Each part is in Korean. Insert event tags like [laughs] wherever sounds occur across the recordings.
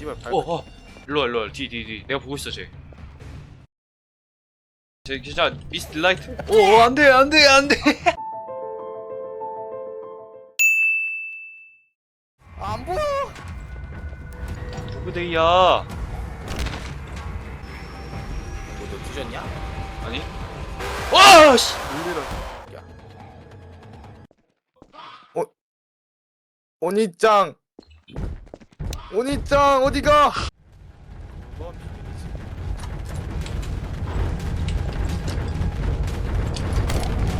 씨발 발. 어, 어. 일로와, 일로와. 뒤, 뒤, 뒤. 내가 보고 있어, 쟤. 쟤 진짜 미스트 라이트. 오, 오, 안 돼, 안 돼, 안 돼. [laughs] 안 보여. 누구데이야? 뭐너 뒤졌냐? 아니? 와, 씨. 놀래라. 야. 어. 오니짱. 오니짱 어디가?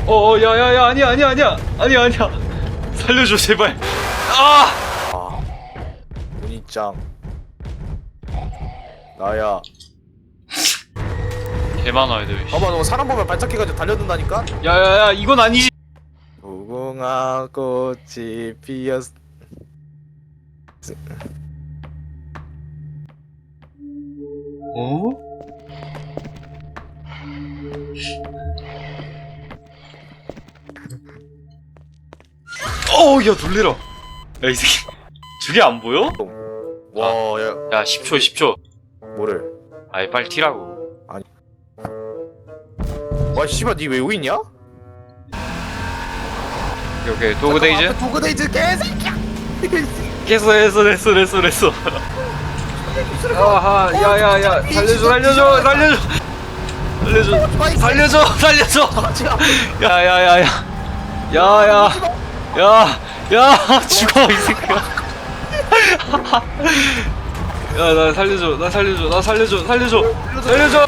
어, 어, 야, 야, 야, 아니야, 아니야, 아니야. 아니야, 아니야. 살려줘, 제발. 아! 아. 오니짱. 나야. 개 많아, 애들. 봐봐 너 사람 보면 발작해가지고 달려든다니까? 야, 야, 야, 이건 아니지. 무궁화 꽃이 피었. 어? 어우, 야, 놀래라. 야, 이 새끼. 저게 안 보여? 와, 야, 야, 10초, 10초. 뭐를? 아이, 빨리 튀라고. 와, 씨발, 니 왜 여기 있냐? 오케이, 오케이. 도그데이즈? 도그데이즈 개새끼야! 했어, 했어, 했어, 했어, 했어. 아하 야야야 달려줘 달려줘 달려줘. 달려줘. 달려줘 달려줘. [laughs] 야야야야. 야야. 야야 죽어 이 새끼야. [laughs] 야 나 살려줘 나 살려줘 나 살려줘 살려줘. 살려줘.